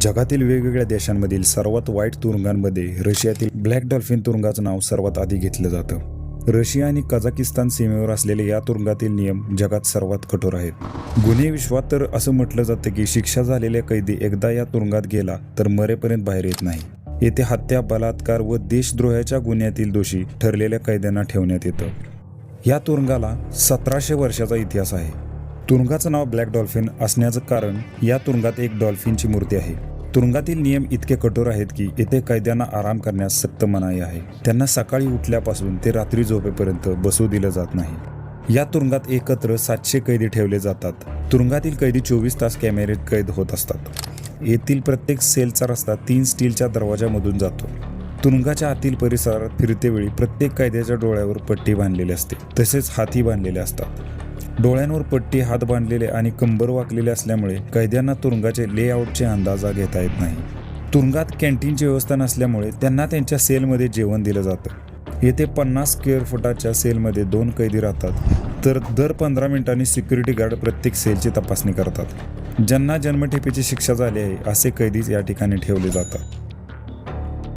जगातील वेगवेगळ्या देशांमधील सर्वात वाईट तुरुंगांमध्ये रशियातील ब्लॅक डॉल्फिन तुरुंगाचं नाव सर्वात आधी घेतलं जातं. रशिया आणि कझाकिस्तान सीमेवर असलेले या तुरुंगातील नियम जगात सर्वात कठोर आहेत. गुन्हे विश्वात तर असं म्हटलं जातं की शिक्षा झालेल्या कैदी एकदा या तुरुंगात गेला तर मरेपर्यंत बाहेर येत नाही. येथे हत्या बलात्कार व देशद्रोहाच्या गुन्ह्यातील दोषी ठरलेल्या कैद्यांना ठेवण्यात येतं. या तुरुंगाला सतराशे वर्षाचा इतिहास आहे. तुरुंगाचं नाव ब्लॅक डॉल्फिन असण्याचं कारण या तुरुंगात एक डॉल्फिनची मूर्ती आहे. तुरुंगातील नियम इतके कठोर आहेत की येथे कैद्यांना आराम करण्यास सक्त मनाई आहे. त्यांना सकाळी उठल्यापासून ते रात्री झोपेपर्यंत बसू दिलं जात नाही. या तुरुंगात एकत्र सातशे कैदी ठेवले जातात. तुरुंगातील कैदी चोवीस तास कॅमेरेत कैद होत असतात. येथील प्रत्येक सेलचा रस्ता तीन स्टीलच्या दरवाजामधून जातो. तुरुंगाच्या आतील परिसरात फिरतेवेळी प्रत्येक कैद्याच्या डोळ्यावर पट्टी बांधलेली असते. तसेच हाती बांधलेले असतात. डोळ्यांवर पट्टी हात बांधलेले आणि कंबर वाकलेले असल्यामुळे कैद्यांना तुरुंगाचे लेआउटचे अंदाजा घेता येत नाही. तुरुंगात कॅन्टीनची व्यवस्था नसल्यामुळे त्यांना त्यांच्या सेलमध्ये जेवण दिलं जातं. येथे पन्नास स्क्वेअर फुटाच्या सेलमध्ये दोन कैदी राहतात तर दर पंधरा मिनिटांनी सिक्युरिटी गार्ड प्रत्येक सेलची तपासणी करतात. ज्यांना जन्मठेपेची शिक्षा झाली आहे असे कैदीच या ठिकाणी ठेवले जातात.